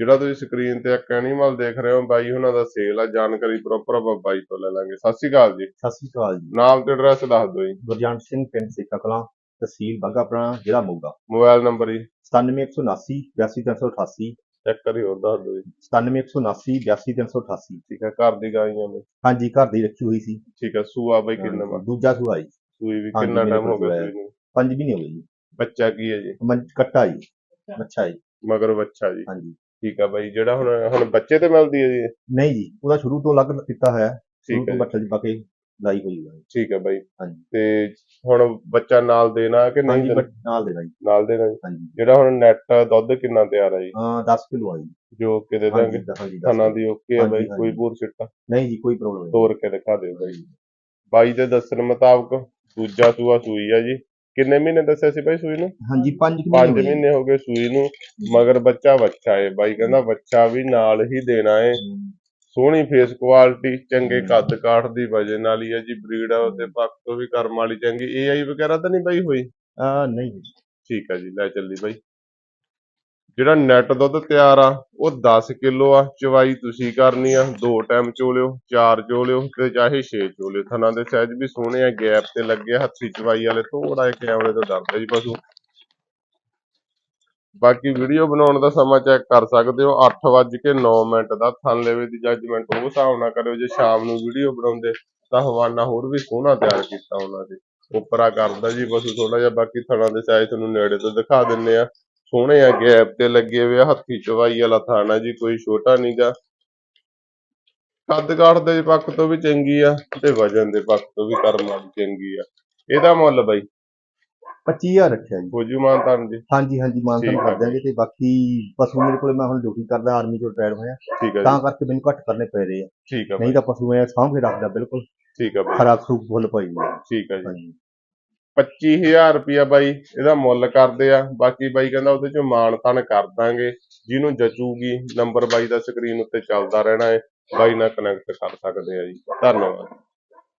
ਜਿਹੜਾ ਤੁਸੀਂ ਸਕਰੀਨ ਤੇ ਇੱਕ ਐਨੀਮਲ ਦੇਖ ਰਹੇ ਹੋ ਬਾਈ ਉਹਨਾਂ ਦਾ ਸੇਲ ਆ ਜਾਣਕਾਰੀ ਪ੍ਰੋਪਰ ਆਪਾਂ ਬਾਈ ਤੋਂ ਲੈ ਲਾਂਗੇ। ਸਤਿ ਸ਼੍ਰੀ ਅਕਾਲ ਜੀ। ਸਤਿ ਸ੍ਰੀ ਅਕਾਲ ਜੀ। ਨਾਮ ਤੇ ਐਡਰੈਸ ਦੱਸ ਦਿਓ ਜੀ। ਗੁਰਜੰਟ ਸਿੰਘ ਪਿੰਡ ਸੇਖਾ ਕਲਾਂ ਤਹਿਸੀਲ ਬਾਘਾਪੁਰਾ ਜ਼ਿਲ੍ਹਾ ਮੋਗਾ। ਮੋਬਾਈਲ ਨੰਬਰ ਜੀ। 97179 82388 ਚੈੱਕ ਕਰੀ ਹੋਰ ਦੱਸ ਦਿਓ ਜੀ। 97179 82388 ਠੀਕ ਹੈ ਘਰ ਦੀ ਗਾਈਆਂ ਨੇ। ਹਾਂਜੀ ਘਰ ਦੀ ਰੱਖੀ ਹੋਈ ਸੀ। ਠੀਕ ਹੈ ਸੂਆ ਬਾਈ ਕਿੰਨਾ ਵਾ? ਦੂਜਾ ਸੁਹਾਈ ਸੂਈ ਵੀ ਕਿੰਨਾ ਟਾਈਮ ਹੋ ਗਿਆ। ਸੂਈ ਨੂੰ? ਪੰਜ ਮਹੀਨੇ ਹੋ ਗਏ ਜੀ। ਬੱਚਾ ਕੀ ਹੈ ਜੀ? ਕੱਟਾ ਜੀ। ਅੱਛਾ। ਜੀ। ਮਗਰ ਬੱਚਾ ਜੀ। ਹਾਂਜੀ। ਠੀਕ ਹੈ ਬਾਈ ਜਿਹੜਾ ਹੁਣ ਹੁਣ ਬੱਚੇ ਤੇ ਮਿਲਦੀ ਹੈ ਜੀ? ਨਹੀਂ ਜੀ ਉਹਦਾ ਸ਼ੁਰੂ ਤੋਂ ਅਲੱਗ ਕੀਤਾ ਹੋਇਆ ਠੀਕ ਹੈ ਬੱਠਲ ਚ ਪਾ ਕੇ ਲਾਈ ਹੋਈ ਹੈ ਠੀਕ ਹੈ ਬਾਈ। ਹਾਂਜੀ। ਤੇ ਹੁਣ ਬੱਚਾ ਨਾਲ ਦੇਣਾ ਕਿ ਨਹੀਂ ਦੇਣਾ? ਨਾਲ ਦੇਣਾ ਜੀ। ਨਾਲ ਦੇਣਾ ਜੀ। ਹਾਂਜੀ। ਜਿਹੜਾ ਹੁਣ ਨੈਟ ਦੁੱਧ ਕਿੰਨਾ ਤਿਆਰ ਹੈ ਜੀ? ਹਾਂ 10 ਕਿਲੋ ਆ ਜੀ। ਜੋ ਕਿ ਦੇ ਦਾਂਗੇ। ਕਿੱਲੋ। ਦੀ ਓਕੇ ਹੈ ਬਾਈ ਕੋਈ। ਬੂਰ ਸਿੱਟਾ। ਨਹੀਂ ਜੀ ਕੋਈ ਪ੍ਰੋਬਲਮ ਨਹੀਂ। ਤੋੜ ਕੇ ਦਿਖਾ ਦਿਓ ਬਾਈ। ਬਾਈ ਦੇ ਦੱਸਣ ਮੁਤਾਬਕ ਦੂਜਾ ਸੂਆ ਸੂਈ ਆ ਜੀ। ਕਿੰਨੇ ਮਹੀਨੇ ਦੱਸਿਆ ਸੀ ਬਾਈ ਸੂਈ ਨੂੰ? ਹਾਂਜੀ 5 5 ਮਹੀਨੇ ਮਹੀਨੇ ਹੋ ਗਏ ਸੂਈ ਨੂੰ ਮਗਰ ਬੱਚਾ ਬੱਚਾ ਏ ਬਾਈ ਕਹਿੰਦਾ ਬੱਚਾ ਵੀ ਨਾਲ ਹੀ ਦੇਣਾ ਏ। ਸੋਹਣੀ ਫੇਸ ਕੁਆਲਿਟੀ ਚੰਗੇ। ਕੱਦ ਕਾਠ ਦੀ ਵਜ੍ਹਾ ਨਾਲ ਹੀ ਹੈ ਜੀ ਬਰੀਡ ਉਹਦੇ ਪੱਖ ਤੋਂ ਵੀ ਕਰਮ ਵਾਲੀ ਚੰਗੀ। ਏਆਈ ਵਗੈਰਾ ਤਾਂ ਨਹੀਂ ਬਾਈ ਹੋਈ? ਆ ਨਹੀਂ। ਠੀਕ ਆ ਜੀ ਲੈ ਚੱਲੀ ਬਾਈ। ਜਿਹੜਾ ਨੈਟ ਦੁੱਧ ਤਿਆਰ ਆ ਉਹ 10 ਕਿਲੋ ਆ। ਚਵਾਈ ਤੁਸੀਂ ਕਰਨੀ ਆ ਦੋ ਟਾਈਮ ਚੋ ਲਿਓ ਚਾਰ ਚੋ ਲਿਓ ਤੇ ਚਾਹੇ ਛੇ ਚੋ ਲਿਓ ਥਣਾ ਦੇ ਸਾਈਜ਼ ਵੀ ਸੋਹਣੇ ਆ ਗੈਪ ਤੇ ਲੱਗੇ ਆ, ਹੱਥੀ ਚਵਾਈ ਵਾਲੇ ਥੋੜਾ ਜਿਹਾ ਕੈਮਰੇ ਤੋਂ ਡਰਦਾ ਜੀ ਪਸ਼ੂ। ਬਾਕੀ ਵੀਡੀਓ ਬਣਾਉਣ ਦਾ ਸਮਾਂ ਚੈੱਕ ਕਰ ਸਕਦੇ ਹੋ। 8:09 ਮਿੰਟ ਦਾ ਥਣ ਲੈਵੇ ਦੀ ਜੱਜਮੈਂਟ ਉਹ ਹਿਸਾਬ ਨਾਲ ਕਰਿਓ। ਜੇ ਸ਼ਾਮ ਨੂੰ ਵੀਡੀਓ ਬਣਾਉਂਦੇ ਤਾਂ ਹਵਾਨਾ ਹੋਰ ਵੀ ਸੋਹਣਾ ਤਿਆਰ ਕੀਤਾ ਉਹਨਾਂ ਦੇ ਉਪਰਾ ਕਰਦਾ ਜੀ ਪਸ਼ੂ ਥੋੜਾ ਜਿਹਾ ਬਾਕੀ ਥਣਾ ਦੇ ਸਾਈਜ਼ ਤੁਹਾਨੂੰ ਨੇੜੇ ਤੋਂ ਦਿਖਾ ਦਿੰਨੇ ਆ। ਸੋਹਣੇ ਆ ਗੈਪ ਤੇ ਲੱਗੇ ਹੋਏ ਆ ਹੱਥੀ ਚਵਾਈ ਵਾਲਾ ਥਾਣਾ ਜੀ ਕੋਈ ਛੋਟਾ ਨਹੀਂਗਾ ਕੱਦ ਕਾਠ ਦੇ ਪੱਖ ਤੋਂ ਵੀ ਚੰਗੀ ਆ ਤੇ ਵਜਨ ਦੇ ਪੱਖ ਤੋਂ ਵੀ ਕਰਮ ਵਾਲੀ ਚੰਗੀ ਆ। ਇਹਦਾ ਮੁੱਲ ਬਾਈ? 25000 ਰੱਖਿਆ ਜੀ। ਫੌਜੀ ਮਾਨਤਾਨ ਜੀ। ਹਾਂਜੀ ਹਾਂਜੀ ਠੀਕ ਆ ਕਰ ਦਿਆਂਗੇ ਤੇ ਬਾਕੀ ਪਸ਼ੂ ਮੇਰੇ ਕੋਲੇ ਮੈਂ ਹੁਣ ਡਿਊਟੀ ਕਰਦਾ ਆਰਮੀ ਤੋਂ ਰਿਟਾਇਰ ਹੋਇਆ। ਠੀਕ ਆ ਤਾਂ ਜੀ। ਕਰਕੇ ਮੈਨੂੰ ਘੱਟ ਕਰਨੇ ਪੈ ਰਹੇ ਆ। ਠੀਕ ਆ ਬਾਈ। ਨਹੀਂ ਤਾਂ ਪਸ਼ੂ ਮੈਂ ਸਾਂਭ ਕੇ ਰੱਖਦਾ ਬਿਲਕੁਲ। ਠੀਕ ਆ ਬਾਈ। ਖਰਾਬ ਖਰੂਬ ਫੁੱਲ ਪਾਈ ਹੋਈ ਆ। ਠੀਕ ਆ ਜੀ। ਹਾਂਜੀ। 25000 ਰੁਪਇਆ ਬਾਈ, ਇਹਦਾ ਮੁੱਲ ਕਰਦੇ ਆ। ਬਾਕੀ ਬਾਈ ਕਹਿੰਦਾ ਉਹਦੇ ਚੋਂ ਮਾਣ ਤਾਣ ਕਰ ਦਾਂਗੇ। ਜਿਹਨੂੰ ਜਚੂਗੀ ਨੰਬਰ ਬਾਈ ਦਾ ਸਕਰੀਨ ਉੱਤੇ ਚੱਲਦਾ ਰਹਿਣਾ ਹੈ ਬਾਈ ਨਾਲ ਕਨੈਕਟ ਕਰ ਸਕਦੇ ਆ ਜੀ। ਧੰਨਵਾਦ।